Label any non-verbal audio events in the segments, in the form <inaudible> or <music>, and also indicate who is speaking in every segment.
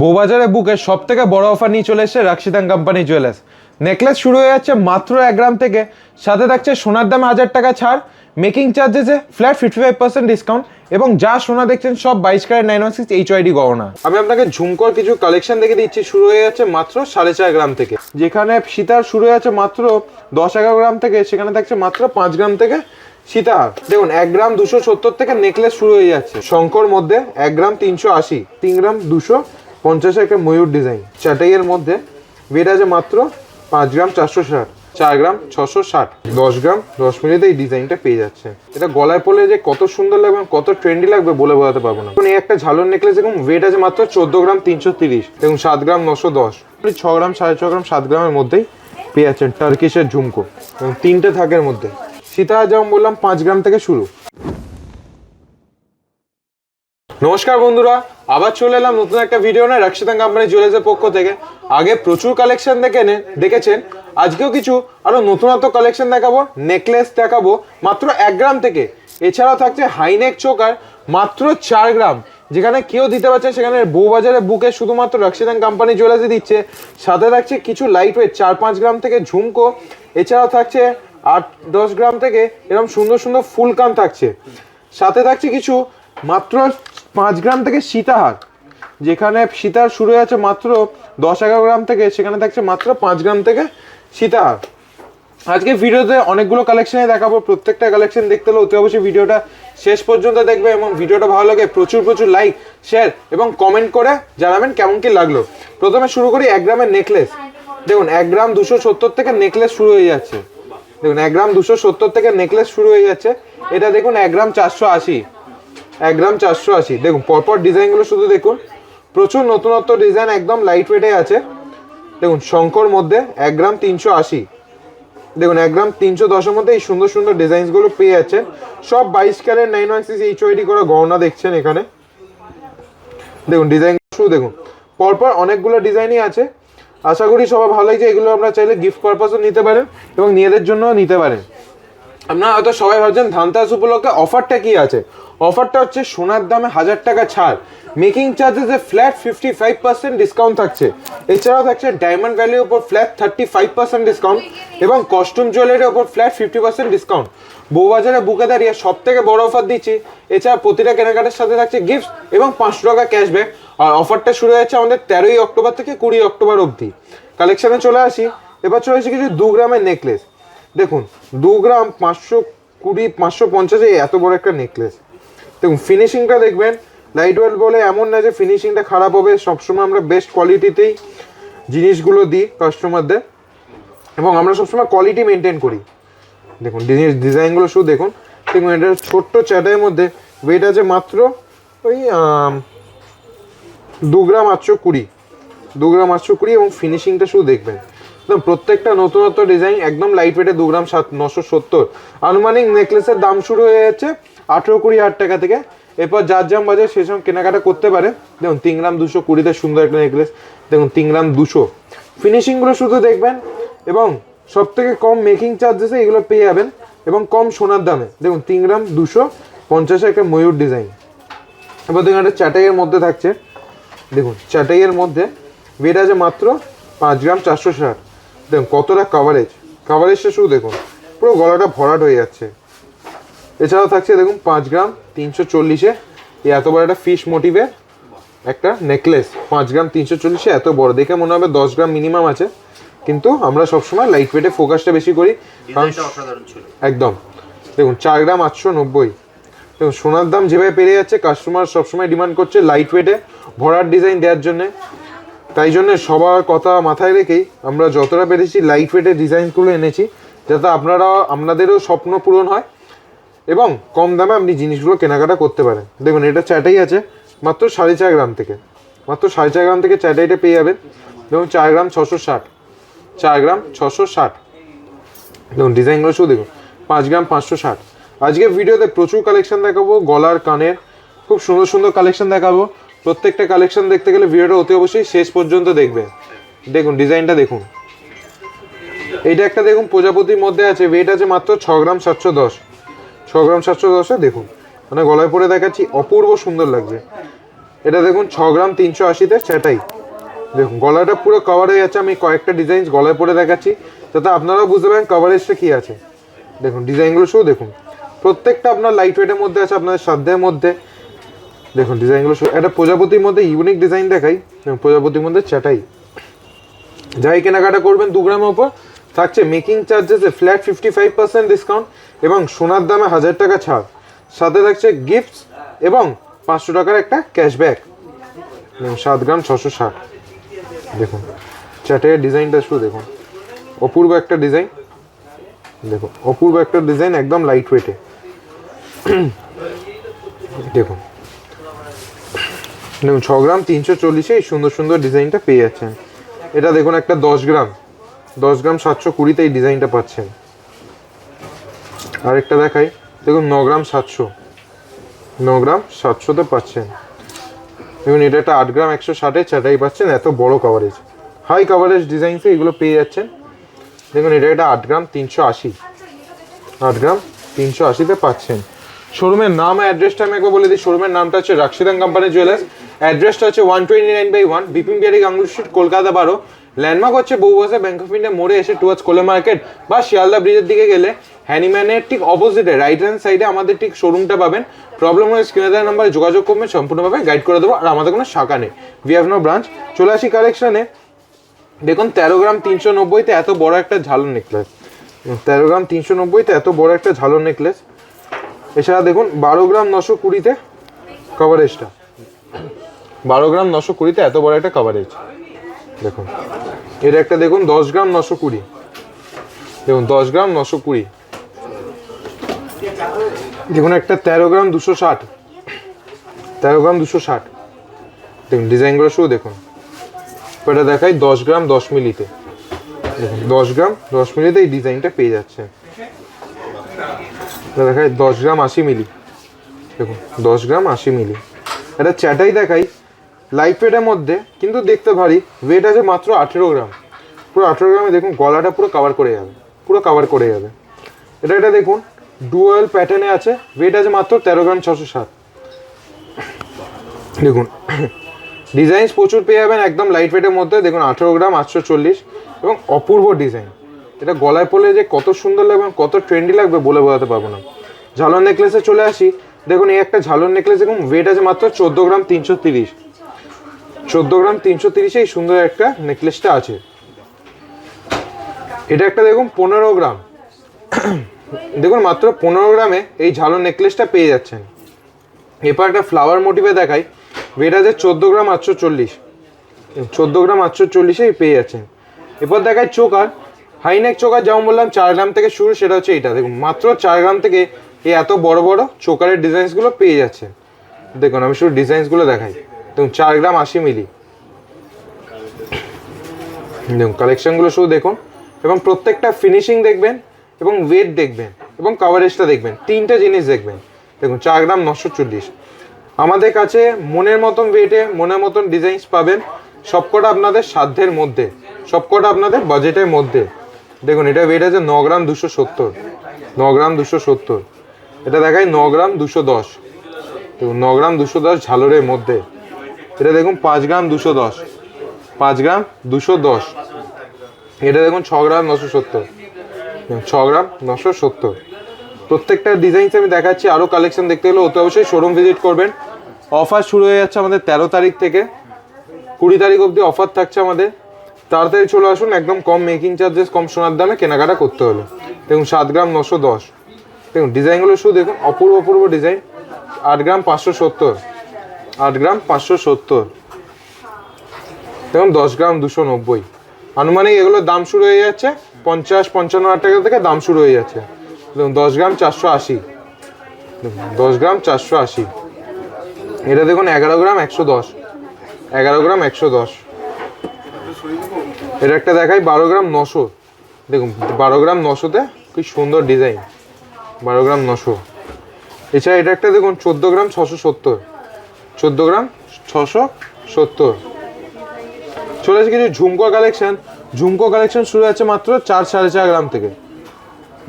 Speaker 1: বউবাজারে বুকের সব থেকে বড় অফার নিয়ে চলে এসেছে রাক্ষিতাং কোম্পানি জুয়েলার্স নেকলেস শুরু হয়ে যাচ্ছে মাত্র এক গ্রাম থেকে। সাথে থাকছে সোনার দামে হাজার টাকা ছাড় making চার্জেসে flat fifty five percent discount এবং যা সোনা দেখছেন সব বাইশ carat nine one six HUID গহনা। আমি আপনাকে ঝুমকর কিছু কালেকশন দেখে দিচ্ছি, শুরু হয়ে যাচ্ছে মাত্র সাড়ে চার গ্রাম থেকে। যেখানে সীতার শুরু হয়ে যাচ্ছে মাত্র দশ এগারো গ্রাম থেকে, সেখানে থাকছে মাত্র পাঁচ গ্রাম থেকে সীতাহার দেখুন, এক গ্রাম দুশো সত্তর থেকে নেকলেস শুরু হয়ে যাচ্ছে। শঙ্কর মধ্যে এক গ্রাম তিনশো আশি, তিন গ্রাম দুশো পঞ্চাশে একটা ময়ূর ডিজাইন চাটাইয়ের মধ্যে ওয়েট আছে মাত্র পাঁচ গ্রাম চারশো ষাট। চার গ্রাম ছশো ষাট। দশ গ্রাম দশ মিনিটে এই ডিজাইনটা পেয়ে যাচ্ছে। এটা গলায় পড়লে যে কত সুন্দর লাগবে এবং কত ট্রেন্ডি লাগবে বলে বোঝাতে পারব না। এই একটা ঝালর নেকলেস দেখুন ওয়েট আছে মাত্র চোদ্দ গ্রাম তিনশো তিরিশ। এবং সাত গ্রাম নশো দশ। ছ গ্রাম, সাড়ে ছ গ্রাম, সাত গ্রামের মধ্যেই পেয়ে যাচ্ছেন টার্কিশের ঝুমকো। এবং তিনটে থাকের মধ্যে। সীতা যেমন বললাম, পাঁচ গ্রাম থেকে শুরু। নমস্কার বন্ধুরা, আবার চলে এলাম নতুন একটা ভিডিও না রাক্ষিতাং কোম্পানি জুয়েলার্সের পক্ষ থেকে। আগে প্রচুর কালেকশন দেখে দেখেছেন, আজকেও কিছু আরও নতুনত্ব কালেকশন দেখাবো নেকলেস দেখাবো, মাত্র এক গ্রাম থেকে। এছাড়াও থাকছে হাইনেক চোকার মাত্র চার গ্রাম। যেখানে কেউ দিতে পারছে সেখানে বউবাজারে বুকে শুধুমাত্র রাক্ষিতাং কোম্পানি জুয়েলার্সই দিচ্ছে। সাথে থাকছে কিছু লাইট ওয়েট চার পাঁচ গ্রাম থেকে ঝুমকো। এছাড়াও থাকছে আট দশ গ্রাম থেকে এরকম সুন্দর সুন্দর ফুল কান থাকছে। সাথে থাকছে কিছু মাত্র পাঁচ গ্রাম থেকে সীতাহার যেখানে সীতাহার শুরু হয়ে আছে মাত্র দশ এগারো গ্রাম থেকে, সেখানে থাকছে মাত্র পাঁচ গ্রাম থেকে সীতাহার আজকে ভিডিওতে অনেকগুলো কালেকশনে দেখাবো, প্রত্যেকটা কালেকশন দেখতে হলে অতি অবশ্যই ভিডিওটা শেষ পর্যন্ত দেখবে এবং ভিডিওটা ভালো লাগে, প্রচুর প্রচুর লাইক শেয়ার এবং কমেন্ট করে জানাবেন কেমন কি লাগল। প্রথমে শুরু করি এক গ্রামের নেকলেস দেখুন, এক গ্রাম দুশো সত্তর থেকে নেকলেস শুরু হয়ে যাচ্ছে। দেখুন, এক গ্রাম দুশো সত্তর থেকে নেকলেস শুরু হয়ে যাচ্ছে। এটা দেখুন, এক গ্রাম চারশো আশি। এক গ্রাম চারশো আশি। দেখুন, পরপর ডিজাইনগুলো শুধু দেখুন। প্রচুর নতুনত্ব ডিজাইন একদম লাইট ওয়েটে আছে। দেখুন, শঙ্কর মধ্যে এক গ্রাম তিনশো আশি। দেখুন, এক গ্রাম তিনশো দশের মধ্যে এই সুন্দর সুন্দর ডিজাইনসগুলো পেয়ে যাচ্ছেন। সব বাইশ carat nine one six HUID করে গহনা দেখছেন এখানে। দেখুন, ডিজাইন শুধু দেখুন। পরপর অনেকগুলো ডিজাইনই আছে। আশা করি সবাই ভালো লাগছে এগুলো আপনারা চাইলে গিফট পারপাসও নিতে পারেন এবং নিজেদের জন্যও নিতে পারেন। আপনারা হয়তো সবাই ভাবছেন ধানতেরাস উপলক্ষে অফারটা কি আছে? অফারটা হচ্ছে সোনার দামে হাজার টাকা ছাড়। Making চার্জেসে flat fifty five percent discount থাকছে। এছাড়াও থাকছে ডায়মন্ড ভ্যালির উপর flat thirty five percent discount এবং কস্টিউম জুয়েলারির উপর ফ্ল্যাট ফিফটি পার্সেন্ট ডিসকাউন্ট বউবাজারে বুকে দাঁড়িয়ে সব থেকে বড় অফার দিচ্ছি। এছাড়া প্রতিটা কেনাকাটার সাথে থাকছে গিফট এবং পাঁচশো টাকা ক্যাশব্যাক আর অফারটা শুরু হয়েছে আমাদের তেরোই অক্টোবর থেকে কুড়ি অক্টোবর অবধি। কালেকশনে চলে আসি। এবার চলে আসি কিছু দু গ্রামের নেকলেস দেখুন দু গ্রাম পাঁচশো কুড়ি, পাঁচশো পঞ্চাশে এত বড় একটা নেকলেস দেখুন ফিনিশিংটা দেখবেন লাইট ওয়েল বলে এমন না যে ফিনিশিংটা খারাপ হবে, সবসময় আমরা বেস্ট কোয়ালিটিতেই জিনিসগুলো দিই কাস্টমারদের এবং আমরা সবসময় কোয়ালিটি মেনটেন করি। দেখুন ডিজাইনগুলো শুধু দেখুন দেখুন এটা ছোট্ট চ্যাটের মধ্যে ওয়েট আছে মাত্র ওই দু গ্রাম আটশো কুড়ি। দু গ্রাম আটশো কুড়ি এবং ফিনিশিংটা শুধু দেখবেন। একদম, প্রত্যেকটা নতুনত্ব ডিজাইন একদম লাইট ওয়েটে দু গ্রাম সাত নশো সত্তর। আনুমানিক নেকলেসের দাম শুরু হয়ে যাচ্ছে আঠেরো কুড়ি হাজার টাকা থেকে। এরপর যার যাম বাজার সেই সব কেনাকাটা করতে পারে। দেখুন, তিন গ্রাম দুশো কুড়িতে সুন্দর একটা নেকলেস দেখুন, তিন গ্রাম দুশো। ফিনিশিংগুলো শুধু দেখবেন এবং সব থেকে কম মেকিং চার্জেসে এগুলো পেয়ে যাবেন এবং কম সোনার দামে। দেখুন, তিন গ্রাম দুশো, পঞ্চাশে একটা ময়ূর ডিজাইন এবার দেখুন, একটা চাটাইয়ের মধ্যে থাকছে। দেখুন চাটাইয়ের মধ্যে ওয়েট আছে মাত্র পাঁচ গ্রাম চারশো ষাট। দেখুন কতটা কাভারেজ কাভারেজটা শুধু দেখুন পুরো গলাটা ভরাট হয়ে যাচ্ছে। এছাড়াও থাকছে দেখুন পাঁচ গ্রাম তিনশো চল্লিশে। এই এত বড় একটা ফিশ মোটিভের একটা নেকলেস পাঁচ গ্রাম তিনশো চল্লিশে এত বড়। দেখে মনে হবে দশ গ্রাম মিনিমাম আছে। কিন্তু আমরা সবসময় লাইট ওয়েটে ফোকাসটা বেশি করি। কারণ একদম। দেখুন চার গ্রাম আটশো নব্বই। দেখুন সোনার দাম যেভাবে বেড়ে যাচ্ছে কাস্টমার সবসময় ডিমান্ড করছে লাইট ওয়েটে ভরার ডিজাইন দেওয়ার জন্যে। তাই জন্য সবার কথা মাথায় রেখেই আমরা যতটা পেরেছি লাইট ওয়েটের ডিজাইনগুলো এনেছি, যাতে আপনারা, আপনাদেরও স্বপ্ন পূরণ হয় এবং কম দামে আপনি জিনিসগুলো কেনাকাটা করতে পারেন। দেখুন, এটা চ্যাটাই আছে, মাত্র সাড়ে চার গ্রাম থেকে। মাত্র সাড়ে চার গ্রাম থেকে চ্যাটাইটা পেয়ে যাবেন। দেখুন, চার গ্রাম ছশো ষাট। চার গ্রাম ছশো ষাট। দেখুন ডিজাইনগুলো শুধু দেখুন, পাঁচ গ্রাম পাঁচশো ষাট। আজকে ভিডিওতে প্রচুর কালেকশন দেখাবো, গলার কানের, খুব সুন্দর সুন্দর কালেকশন দেখাবো। প্রত্যেকটা কালেকশন দেখতে গেলে ভিডিওটা অতি অবশ্যই শেষ পর্যন্ত দেখবে। দেখুন, ডিজাইনটা দেখুন। এইটা একটা দেখুন, প্রজাপতির মধ্যে আছে। ওয়েট আছে মাত্র ছ গ্রাম সাতশো দশ। ছ গ্রাম সাতশো দশে দেখুন। মানে গলায় পরে দেখাচ্ছি, অপূর্ব সুন্দর লাগছে। এটা দেখুন, ছ গ্রাম তিনশো আশিতে সেটাই। দেখুন, গলাটা পুরো কভার হয়ে যাচ্ছে। আমি কয়েকটা ডিজাইন গলায় পরে দেখাচ্ছি। যাতে আপনারাও বুঝতে পারেন কভারেজটা কী আছে। দেখুন ডিজাইনগুলো শুধু দেখুন। প্রত্যেকটা আপনার লাইট ওয়েটের মধ্যে আছে, আপনাদের সাধ্যের মধ্যে। দেখুন ডিজাইনগুলো একটা প্রজাপতির মধ্যে ইউনিক ডিজাইন দেখাই। প্রজাপতির মধ্যে চাটাই। যাই কেনাকাটা করবেন, দু গ্রামের উপর। থাকছে making চার্জেসে flat fifty five percent discount এবং সোনার দামে হাজার টাকা ছাড়। সাথে থাকছে গিফটস এবং পাঁচশো টাকার একটা ক্যাশব্যাক সাত গ্রাম ছশো ষাট। দেখুন চাটের ডিজাইনটা শুধু দেখুন। অপূর্ব একটা ডিজাইন দেখুন, অপূর্ব একটা ডিজাইন একদম লাইট ওয়েটে দেখুন দেখুন, ছ গ্রাম তিনশো চল্লিশে এই সুন্দর সুন্দর ডিজাইনটা পেয়ে যাচ্ছেন। এটা দেখুন, একটা দশ গ্রাম। দশ গ্রাম সাতশো কুড়িতে এই ডিজাইনটা পাচ্ছেন। আরেকটা দেখাই। দেখুন, ন গ্রাম সাতশো। ন গ্রাম সাতশোতে পাচ্ছেন। দেখুন, এটা একটা আট গ্রাম একশো ষাটে চাটাই পাচ্ছেন, এত বড় কভারেজ হাই কভারেজ ডিজাইনসে এগুলো পেয়ে যাচ্ছেন। দেখুন, এটা একটা আট গ্রাম তিনশো আশি। আট গ্রাম তিনশো আশিতে পাচ্ছেন। শোরুমের নাম অ্যাড্রেসটা আমি একবার বলে দিই। শোরুমের নামটা হচ্ছে রাক্ষিদান কোম্পানি জুয়েলার্স অ্যাড্রেসটা হচ্ছে one twenty nine by one Bipin Bihari Ganguly street Kolkata বারো। ল্যান্ডমার্ক হচ্ছে বউবাসা ব্যাংক অফ ইন্ডিয়া মোড়ে এসে টুয়ার্ডস কোলে মার্কেট বা শিয়ালদা ব্রিজের দিকে গেলে হ্যানিম্যানের ঠিক অপোজিটে রাইট হ্যান্ড সাইডে আমাদের ঠিক শোরুমটা পাবেন। প্রবলেম হলে স্ক্রিনে দেওয়ার নাম্বারে যোগাযোগ করবেন, সম্পূর্ণভাবে গাইড করে দেবো, আর আমাদের কোনো শাখা নেই। উই হ্যাভ নো ব্রাঞ্চ চলে আসি কালেকশনে দেখুন, তেরো গ্রাম তিনশো নব্বইতে এত বড় একটা ঝালর নেকলেস তেরো গ্রাম তিনশো নব্বইতে এত বড় একটা ঝালর নেকলেস এছাড়া দেখুন, বারো গ্রাম নশো কুড়িতে কভারেজটা বারো গ্রাম নশো কুড়িতে এত বড় একটা কভারেজ দেখুন। এর একটা দেখুন, দশ গ্রাম নশো কুড়ি। দেখুন, দশ গ্রাম নশো কুড়ি। দেখুন, একটা তেরো গ্রাম দুশো ষাট। তেরো গ্রাম দুশো ষাট। দেখুন ডিজাইনগুলো শুধু দেখুন। এটা দেখাই, দশ গ্রাম দশ মিলিতে। দেখুন, দশ গ্রাম দশ মিলিতে এই ডিজাইনটা পেয়ে যাচ্ছে। এটা দেখাই, দশ গ্রাম আশি মিলি। দেখুন, দশ গ্রাম আশি মিলি। এটা চ্যাটাই দেখাই লাইট ওয়েটের মধ্যে কিন্তু দেখতে ভারী। ওয়েট আছে মাত্র আঠেরো গ্রাম। পুরো আঠেরো গ্রামে দেখুন, গলাটা পুরো কাভার করে যাবে। পুরো কাভার করে যাবে। এটা এটা দেখুন ডুয়েল প্যাটার্নে আছে। ওয়েট আছে মাত্র তেরো গ্রাম ছশো সাত। দেখুন ডিজাইনস প্রচুর পেয়ে যাবেন একদম লাইট ওয়েটের মধ্যে। দেখুন, আঠেরো গ্রাম, আটশো চল্লিশ এবং অপূর্ব ডিজাইন এটা গলায় পড়লে যে কত সুন্দর লাগবে এবং কত ট্রেন্ডি লাগবে বলে বোঝাতে পারব না। ঝালর নেকলেসে চলে আসি। দেখুন, এই একটা ঝালর নেকলেস দেখুন ওয়েট আছে মাত্র চোদ্দ গ্রাম তিনশো তিরিশ। চোদ্দ গ্রাম তিনশো তিরিশে এই সুন্দর একটা নেকলেসটা আছে। এটা একটা দেখুন পনেরো গ্রাম। <clears throat> দেখুন মাত্র পনেরো গ্রামে এই ঝালর নেকলেসটা পেয়ে যাচ্ছেন। এরপর একটা ফ্লাওয়ার মোটিভে দেখাই। ওয়েট আছে চোদ্দ গ্রাম আটশো চল্লিশ। চোদ্দ গ্রাম আটশো চল্লিশেই পেয়ে যাচ্ছেন। এরপর দেখায় চোকার। হাইনেক চোকার যেমন বললাম, চার গ্রাম থেকে শুরু, সেটা হচ্ছে এইটা। দেখুন, মাত্র চার গ্রাম থেকে এই এত বড় বড় চোকারের ডিজাইনসগুলো পেয়ে যাচ্ছে। দেখুন, আমি শুধু ডিজাইনসগুলো দেখাই। দেখুন চার গ্রাম আশি মিলি। দেখুন কালেকশনগুলো শুধু দেখুন, এবং প্রত্যেকটা ফিনিশিং দেখবেন, এবং ওয়েট দেখবেন, এবং কাভারেজটা দেখবেন, তিনটে জিনিস দেখবেন। দেখুন, চার গ্রাম নশো চল্লিশ। আমাদের কাছে মনের মতন ওয়েটে মনের মতন ডিজাইনস পাবেন সবকটা আপনাদের সাধ্যের মধ্যে, সবকটা আপনাদের বাজেটের মধ্যে। দেখুন, এটা ওয়েট আছে ন গ্রাম দুশো সত্তর, ন গ্রাম দুশো সত্তর। এটা দেখায় ন গ্রাম দুশো দশ। দেখুন, ন গ্রাম দুশো দশ ঝালরের মধ্যে। এটা দেখুন পাঁচ গ্রাম দুশো দশ। পাঁচ গ্রাম দুশো দশ। এটা দেখুন ছ গ্রাম নশো সত্তর। ছ গ্রাম নশো সত্তর। প্রত্যেকটা ডিজাইনস আমি দেখাচ্ছি আরও কালেকশন দেখতে গেলে অতি অবশ্যই শোরুম ভিজিট করবেন। অফার শুরু হয়ে যাচ্ছে আমাদের তেরো তারিখ থেকে। কুড়ি তারিখ অবধি অফার থাকছে আমাদের। তাড়াতাড়ি চলে আসুন, একদম কম মেকিং চার্জেস কম সোনার দামে কেনাকাটা করতে হলো। দেখুন, সাত গ্রাম নশো দশ। দেখুন ডিজাইনগুলো শুধু দেখুন, অপূর্ব অপূর্ব ডিজাইন আট গ্রাম পাঁচশো সত্তর। আট গ্রাম পাঁচশো সত্তর। দেখুন, দশ গ্রাম দুশো নব্বই। আনুমানিক এগুলোর দাম শুরু হয়ে যাচ্ছে, পঞ্চাশ, পঞ্চান্ন হাজার টাকা থেকে দাম শুরু হয়ে যাচ্ছে। দেখুন, দশ গ্রাম চারশো আশি। দশ গ্রাম চারশো আশি। এটা দেখুন, এগারো গ্রাম একশো দশ। এগারো গ্রাম একশো দশ। এটা একটা দেখাই, বারো গ্রাম নশো। দেখুন, বারো গ্রাম নশোতে কি সুন্দর ডিজাইন। বারো গ্রাম নশো। এছাড়া এটা একটা দেখুন, চোদ্দ গ্রাম ছশো সত্তর। চোদ্দ গ্রাম, ছশো সত্তর। চলে আসে কিছু ঝুমকো কালেকশন ঝুমকো কালেকশন শুরু আছে মাত্র চার সাড়ে চার গ্রাম থেকে।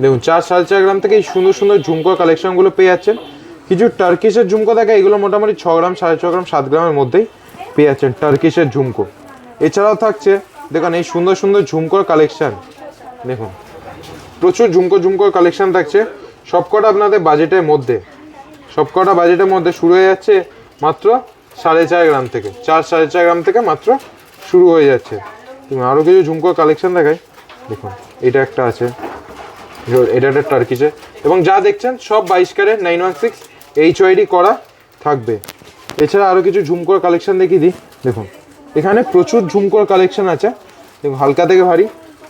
Speaker 1: দেখুন, চার সাড়ে চার গ্রাম থেকে এই সুন্দর সুন্দর ঝুমকো কালেকশনগুলো পেয়ে যাচ্ছেন। কিছু টার্কিশের ঝুমকো থাকে এগুলো মোটামুটি ছ গ্রাম, সাড়ে ছ গ্রাম, সাত গ্রামের মধ্যেই পেয়ে যাচ্ছেন টার্কিশের ঝুমকো। এছাড়াও থাকছে, দেখুন, এই সুন্দর সুন্দর ঝুমকোর কালেকশান দেখুন, প্রচুর ঝুমকো ঝুমকোর কালেকশান থাকছে। সবকটা আপনাদের বাজেটের মধ্যে, সবকটা বাজেটের মধ্যে শুরু হয়ে যাচ্ছে মাত্র সাড়ে চার গ্রাম থেকে, চার সাড়ে চার গ্রাম থেকে মাত্র শুরু হয়ে যাচ্ছে। তুমি আরও কিছু ঝুমকোর কালেকশন দেখাই। দেখুন, এটা একটা আছে এটা একটা টার্কিশে এবং যা দেখছেন, সব বাইশ carat nine one six HUID করা থাকবে। এছাড়া আরও কিছু ঝুমকোর কালেকশন দেখিয়ে দিই। দেখুন, এখানে প্রচুর ঝুমকোর কালেকশন আছে। দেখুন, হালকা থেকে ভারী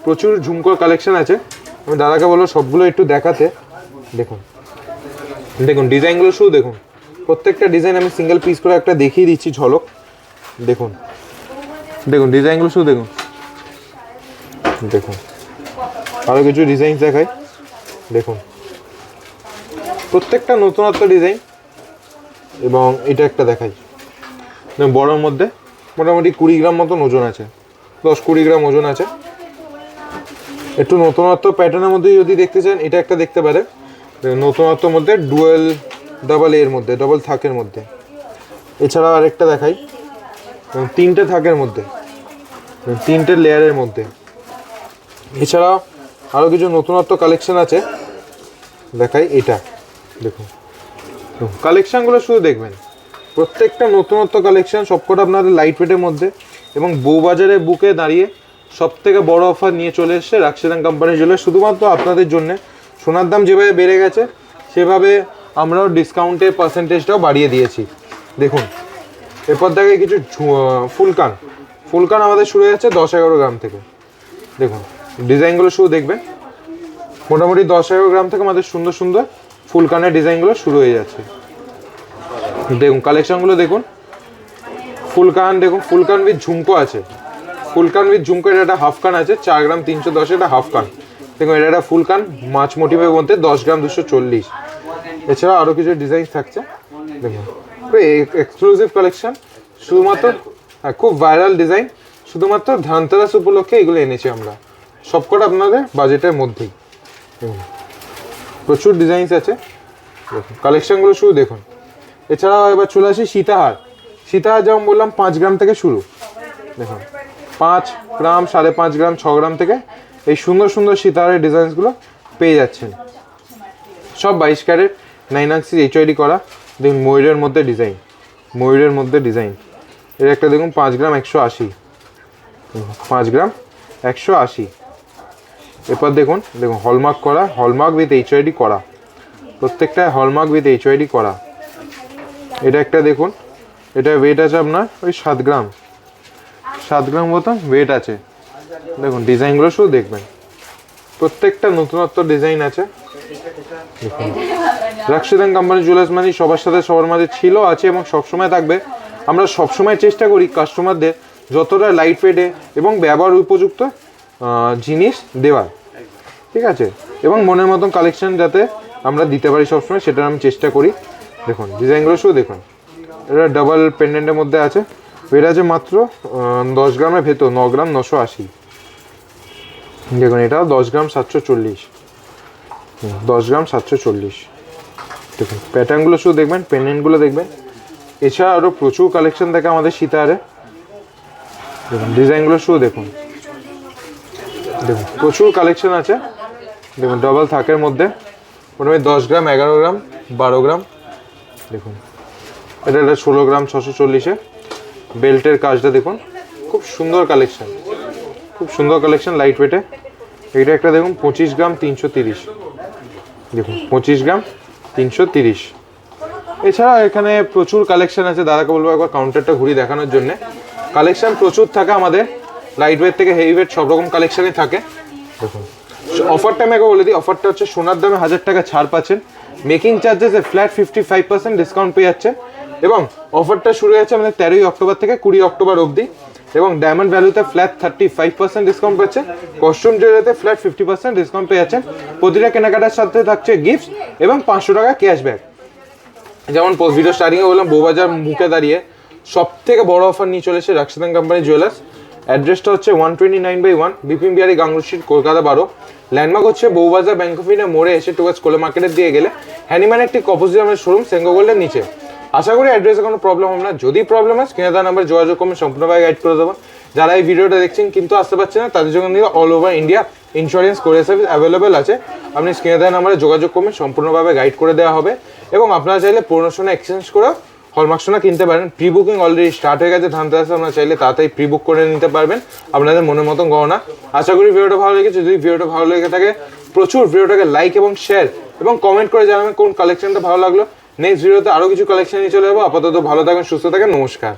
Speaker 1: প্রচুর ঝুমকোর কালেকশন আছে। আমি দাদাকে বলব, সবগুলো একটু দেখাতে। দেখুন দেখুন ডিজাইনগুলো শুধু দেখুন। প্রত্যেকটা ডিজাইন আমি সিঙ্গেল পিস করে একটা দেখিয়ে দিচ্ছি ঝলক। দেখুন। দেখুন ডিজাইনগুলো শুধু দেখুন। দেখুন। আরও কিছু ডিজাইন দেখাই। দেখুন। প্রত্যেকটা নতুনত্ব ডিজাইন এবং এটা একটা দেখাই। বড়োর মধ্যে মোটামুটি কুড়ি গ্রাম মতন ওজন আছে। দশ কুড়ি গ্রাম ওজন আছে। একটু নতুনত্ব প্যাটার্নের মধ্যে যদি দেখতে চান, এটা একটা দেখতে পারে নতুনত্বর মধ্যে ডুয়েল ডাবল এর মধ্যে ডবল থাকের মধ্যে। এছাড়াও আরেকটা দেখাই। তিনটে থাকের মধ্যে। তিনটে লেয়ারের মধ্যে। এছাড়াও আরও কিছু নতুনত্ব কালেকশন আছে। দেখাই এটা। দেখুন। কালেকশানগুলো শুধু দেখবেন। প্রত্যেকটা নতুনত্ব কালেকশন সবকটা আপনাদের লাইট ওয়েটের মধ্যে এবং বউবাজারে বুকে দাঁড়িয়ে সব থেকে বড় অফার নিয়ে চলে এসছে রাক্সিদান কোম্পানির জুয়েলে শুধুমাত্র আপনাদের জন্য। সোনার দাম যেভাবে বেড়ে গেছে, সেভাবে আমরাও ডিসকাউন্টের পার্সেন্টেজটাও বাড়িয়ে দিয়েছি। দেখুন, এরপর থেকে কিছু ফুলকান। ফুলকান আমাদের শুরু হয়ে যাচ্ছে দশ এগারো গ্রাম থেকে। দেখুন ডিজাইনগুলো শুধু দেখবেন। মোটামুটি দশ এগারো গ্রাম থেকে আমাদের সুন্দর সুন্দর ফুলকানের ডিজাইনগুলো শুরু হয়ে যাচ্ছে। দেখুন কালেকশনগুলো দেখুন। ফুলকান দেখুন, ফুলকান উইথ ঝুমকো আছে। ফুলকান উইথ ঝুমকো, এটা একটা হাফ কান আছে, চার গ্রাম তিনশো দশ, এটা হাফ কান দেখুন, এটা একটা ফুলকান, মাছ মোটিভের মধ্যে দশ গ্রাম দুশো চল্লিশ। এছাড়া আরও কিছু ডিজাইন থাকছে। দেখুন। এক্সক্লুসিভ কালেকশন শুধুমাত্র হ্যাঁ খুব ভাইরাল ডিজাইন শুধুমাত্র ধানতেরাস উপলক্ষে এগুলো এনেছি আমরা। সবকটা আপনাদের বাজেটের মধ্যেই। দেখুন। প্রচুর ডিজাইনস আছে। দেখুন কালেকশনগুলো শুধু দেখুন। এছাড়াও এবার চলে আসি সীতাহার। সীতাহার যেমন বললাম, পাঁচ গ্রাম থেকে শুরু। দেখুন, পাঁচ গ্রাম, সাড়ে পাঁচ গ্রাম, ছ গ্রাম থেকে এই সুন্দর সুন্দর সীতাহারের ডিজাইনসগুলো পেয়ে যাচ্ছেন। সব বাইশ ক্যারেট। নাইন আক্সিস এইচআইডি করা। দেখুন, ময়ূরের মধ্যে ডিজাইন ময়ূরের মধ্যে ডিজাইন এর একটা দেখুন, পাঁচ গ্রাম একশো আশি। পাঁচ গ্রাম একশো আশি। এরপর দেখুন দেখুন হলমার্ক করা। হলমার্ক উইথ এইচআইডি করা। প্রত্যেকটা হলমার্ক উইথ এইচআইডি করা। এটা একটা দেখুন, এটা ওয়েট আছে আপনার ওই সাত গ্রাম। সাত গ্রাম মতন ওয়েট আছে। দেখুন ডিজাইনগুলো শুধু দেখবেন। প্রত্যেকটা নতুনত্ব ডিজাইন আছে। রাক্সিদান কোম্পানি জুয়েলার্স মানে সবার সাথে সবার মাঝে ছিল, আছে এবং সবসময় থাকবে। আমরা সবসময় চেষ্টা করি কাস্টমারদের যতটা লাইট ওয়েটে এবং ব্যবহার উপযুক্ত জিনিস দেওয়ার। ঠিক আছে? এবং মনের মতন কালেকশন যাতে আমরা দিতে পারি সবসময়, সেটার আমি চেষ্টা করি। দেখুন ডিজাইনগুলো শুধু দেখুন। এটা ডাবল পেন্ডেন্টের মধ্যে আছে। ওয়েট আছে মাত্র দশ গ্রামের ভেতর, ন গ্রাম নশো আশি। দেখুন, এটা দশ গ্রাম সাতশো চল্লিশ। দশ গ্রাম সাতশো চল্লিশ। দেখুন প্যাটার্নগুলো শুধু দেখবেন পেন্ডেন্টগুলো দেখবেন। এছাড়া আরও প্রচুর কালেকশন থাকে আমাদের সীতাহারে। দেখুন ডিজাইনগুলো শুধু দেখুন। দেখুন, প্রচুর কালেকশন আছে। দেখুন ডবল থাকের মধ্যে। মোটামুটি দশ গ্রাম, এগারো গ্রাম, বারো গ্রাম। দেখুন, এটা এটা ষোলো গ্রাম, ছশো চল্লিশে। বেল্টের কাজটা দেখুন, খুব সুন্দর কালেকশন খুব সুন্দর কালেকশন লাইট ওয়েটে এটা একটা দেখুন, পঁচিশ গ্রাম, তিনশো তিরিশ। দেখুন, পঁচিশ গ্রাম, তিনশো তিরিশ। এছাড়া এখানে প্রচুর কালেকশন আছে দাদাকে বলব একবার কাউন্টারটা ঘুরিয়ে দেখানোর জন্য। কালেকশন প্রচুর থাকে আমাদের লাইট ওয়েট থেকে হেভি ওয়েট সব রকম কালেকশনই থাকে। দেখুন অফারটা আমি বলে দিই অফারটা হচ্ছে সোনার দামে হাজার টাকা ছাড় পাচ্ছেন। Making চার্জেসে flat fifty five percent discount পেয়ে যাচ্ছে এবং অফারটা শুরু হয়েছে আমাদের তেরোই অক্টোবর থেকে কুড়ি অক্টোবর অবধি। এবং ডায়মন্ড ভ্যালুতে flat thirty five percent discount পাচ্ছে কস্টিউম জুয়েলারিতে ফ্ল্যাট ফিফটি পার্সেন্ট ডিসকাউন্ট পেয়ে যাচ্ছেন। প্রতিটা কেনাকাটার সাথে থাকছে গিফট এবং পাঁচশো টাকা ক্যাশব্যাক যেমন ভিডিও স্টার্টিংয়ে বললাম বৌবাজার মুখে দাঁড়িয়ে সব থেকে বড় অফার নিয়ে চলেছে রাক্সিদান কোম্পানি জুয়েলার্স অ্যাড্রেসটা হচ্ছে one twenty nine by one Bipin Bihari Ganguly street Kolkata বারো। ল্যান্ডমার্ক হচ্ছে বৌবাজার ব্যাংক অফ ইন্ডিয়া মোড়ে এসে টুয়ার্স কোলে মার্কেটের দিয়ে গেলে। হ্যানিম্যানের একটি অপোজিট আমাদের শোরুম সেঙ্গো গোল্ডের নিচে। আশা করি অ্যাড্রেসে কোনো প্রবলেম হবে না। যদি প্রবলেম হয় স্ক্রিনে দেওয়া নাম্বার যোগাযোগ করবেন, সম্পূর্ণভাবে গাইড করে দেবো যারা এই ভিডিওটা দেখছেন কিন্তু আসতে পারছে না, তাদের জন্য all over India insurance courier service available আছে। আপনি স্ক্রিনে দেওয়া নাম্বারে যোগাযোগ করবেন, সম্পূর্ণভাবে গাইড করে দেওয়া হবে। এবং আপনারা চাইলে পুরোনো সোনা এক্সচেঞ্জ করে হলমার্ক সোনা কিনতে পারেন। প্রি বুকিং অলরেডি স্টার্ট হয়ে গেছে, ধানতেরাসে আপনারা চাইলে তাড়াতাড়ি প্রি বুক করে নিতে পারবেন। আপনাদের মনের মতন গহনা। আশা করি ভিডিওটা ভালো লেগেছে। যদি ভিডিওটা ভালো লেগে থাকে, প্রচুর ভিডিওটাকে লাইক এবং শেয়ার এবং কমেন্ট করে জানাবেন কোন কালেকশনটা ভালো লাগল। নেক্সট ভিডিওতে আরও কিছু কালেকশন নিয়ে চলে যাব। আপাতত ভালো থাকেন সুস্থ থাকেন নমস্কার।